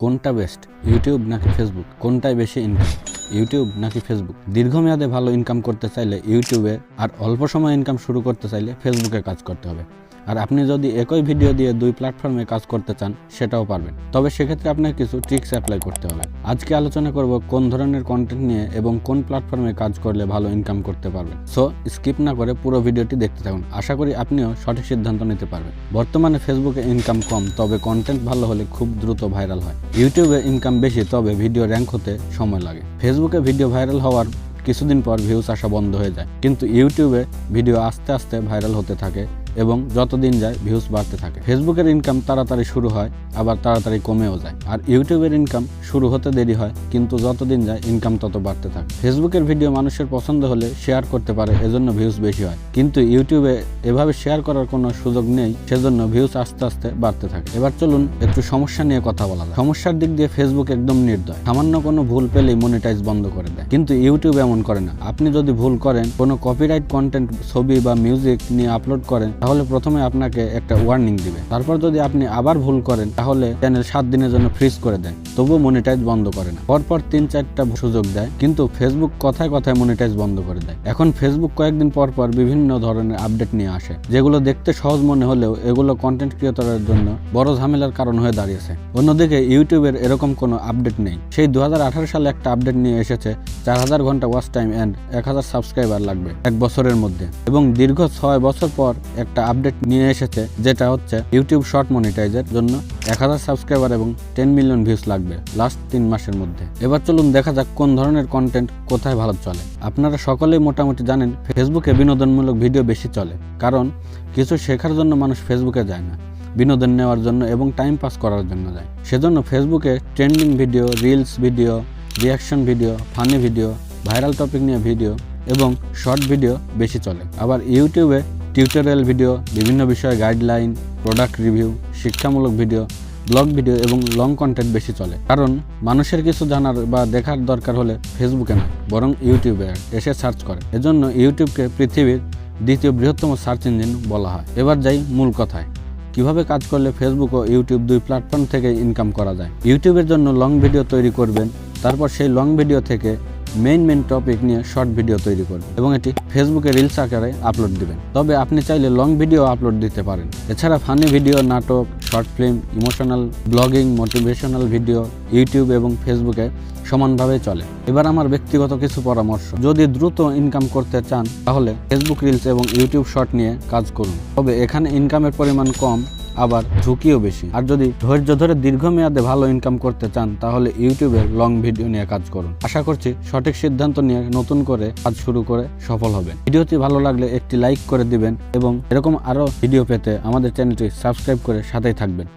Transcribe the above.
কোনটা best YouTube নাকি Facebook কোনটাই বেশি ইনকাম ইউটিউব নাকি ফেসবুক দীর্ঘমেয়াদে ভালো ইনকাম করতে চাইলে ইউটিউবে আর অল্প সময় ইনকাম শুরু করতে চাইলে ফেসবুকে কাজ করতে হবে। আর আপনি যদি একই ভিডিও দিয়ে দুই প্ল্যাটফর্মে কাজ করতে চান, সেটাও পারবেন। তবে সেক্ষেত্রে আপনাকে কিছু ট্রিক্স অ্যাপ্লাই করতে হবে। আজকে আলোচনা করব কোন ধরনের কন্টেন্ট নিয়ে এবং কোন প্ল্যাটফর্মে কাজ করলে ভালো ইনকাম করতে পারবেন। সো স্কিপ না করে পুরো ভিডিওটি দেখতে থাকুন। আশা করি আপনিও সঠিক সিদ্ধান্ত নিতে পারবেন। বর্তমানে ফেসবুকে ইনকাম কম, তবে কন্টেন্ট ভালো হলে খুব দ্রুত ভাইরাল হয়। ইউটিউবে ইনকাম বেশি, তবে ভিডিও র্যাঙ্ক হতে সময় লাগে। ফেসবুকে ভিডিও ভাইরাল হওয়ার কিছুদিন পর ভিউজ আসা বন্ধ হয়ে যায়। কিন্তু ইউটিউবে ভিডিও আস্তে আস্তে ভাইরাল হতে থাকে এবং যতদিন যায় ভিউজ বাড়তে থাকে। ফেসবুকের ইনকাম তাড়াতাড়ি শুরু হয়, আবার তাড়াতাড়ি কমেও যায়। আর ইউটিউবের ইনকাম শুরু হতে দেরি হয়, কিন্তু যতদিন যায় ইনকাম তত বাড়তে থাকে। ফেসবুকের ভিডিও মানুষের পছন্দ হলে শেয়ার করতে পারে, এজন্য ভিউজ বেশি হয়। কিন্তু ইউটিউবে এভাবে শেয়ার করার কোনো সুযোগ নেই, সেজন্য ভিউজ আস্তে আস্তে বাড়তে থাকে। এবার চলুন একটু সমস্যা নিয়ে কথা বলা যায় সমস্যার দিক দিয়ে ফেসবুক একদম নির্দয়। সামান্য কোনো ভুল পেলেই মনিটাইজ বন্ধ করে দেয়। কিন্তু ইউটিউব এমন করে না। আপনি যদি ভুল করেন, কোনো কপিরাইট কন্টেন্ট ছবি বা মিউজিক নিয়ে আপলোড করেন তাহলে প্রথমে আপনাকে একটা ওয়ার্নিং দিবে। তারপর যদি আপনি আবার ভুল করেন, তাহলে চ্যানেল সাত দিনের জন্য ফ্রিজ করে দেয় তবুও মনিটাইজ বন্ধ করে না। পরপর তিন, চারটা সুযোগ দেয়, কিন্তু ফেসবুক কথায় কথায় মনিটাইজ বন্ধ করে দেয়। এখন ফেসবুক কয়েকদিন পর পর বিভিন্ন ধরনের আপডেট নিয়ে আসে, যেগুলো দেখতে সহজ মনে হলেও এগুলো কন্টেন্ট ক্রিয়েটরের জন্য বড় ঝামেলার কারণ হয়ে দাঁড়িয়েছে। অন্যদিকে ইউটিউবের এরকম কোনো আপডেট নেই। সেই দু হাজার আঠারো সালে একটা আপডেট নিয়ে এসেছে, চার হাজার ঘণ্টা ওয়াচ টাইম অ্যান্ড এক হাজার সাবস্ক্রাইবার লাগবে এক বছরের মধ্যে। এবং দীর্ঘ ছয় বছর পর একটা আপডেট নিয়ে এসেছে, যেটা হচ্ছে ইউটিউব শর্ট মনিটাইজের জন্য এক হাজার সাবস্ক্রাইবার এবং টেন মিলিয়ন ভিউজ লাগবে লাস্ট তিন মাসের মধ্যে। এবার চলুন দেখা যাক কোন ধরনের কন্টেন্ট কোথায় ভালো চলে। আপনারা সকলেই মোটামুটি জানেন ফেসবুকে বিনোদনমূলক ভিডিও বেশি চলে, কারণ কিছু শেখার জন্য মানুষ ফেসবুকে যায় না, বিনোদন নেওয়ার জন্য এবং টাইম পাস করার জন্য যায়। সেজন্য ফেসবুকে trending video reels video reaction video funny video viral topic নিয়ে ভিডিও এবং শর্ট ভিডিও বেশি চলে। আবার ইউটিউবে টিউটোরিয়াল ভিডিও বিভিন্ন বিষয়ে গাইডলাইন প্রোডাক্ট রিভিউ শিক্ষামূলক ভিডিও ব্লগ ভিডিও এবং লং কন্টেন্ট বেশি চলে। কারণ মানুষের কিছু জানার বা দেখার দরকার হলে ফেসবুকে নয়, বরং ইউটিউবে এসে সার্চ করে। এজন্য ইউটিউবকে পৃথিবীর দ্বিতীয় বৃহত্তম সার্চ ইঞ্জিন বলা হয়। এবার যাই মূল কথায়। কীভাবে কাজ করলে ফেসবুক ও ইউটিউব দুই প্ল্যাটফর্ম থেকে ইনকাম করা যায়? ইউটিউবের জন্য লং ভিডিও তৈরি করবেন, তারপর সেই লং ভিডিও থেকে মেইন মেইন টপিক নিয়ে শর্ট ভিডিও তৈরি করবেন এবং এটি ফেসবুকে রিলস আকারে আপলোড দিবেন। তবে আপনি চাইলে লং ভিডিও আপলোড দিতে পারেন। এছাড়া ফানি ভিডিও নাটক শর্ট ফিল্ম ইমোশনাল ব্লগিং মোটিভেশনাল ভিডিও ইউটিউব এবং ফেসবুকে সমানভাবে চলে। এবার আমার ব্যক্তিগত কিছু পরামর্শ। যদি দ্রুত ইনকাম করতে চান, তাহলে ফেসবুক রিলস এবং ইউটিউব শর্ট নিয়ে কাজ করুন। তবে এখানে ইনকামের পরিমাণ কম আবার ঝুঁকিও বেশি। আর যদি ধৈর্য ধরে দীর্ঘমেয়াদে ভালো ইনকাম করতে চান, তাহলে ইউটিউবের লং ভিডিও নিয়ে কাজ করুন। আশা করছি সঠিক সিদ্ধান্ত নিয়ে নতুন করে কাজ শুরু করে সফল হবে ভিডিওটি ভালো লাগলে একটি লাইক করে দিবেন এবং এরকম আরও ভিডিও পেতে আমাদের চ্যানেলটি সাবস্ক্রাইব করে সাথেই থাকবেন।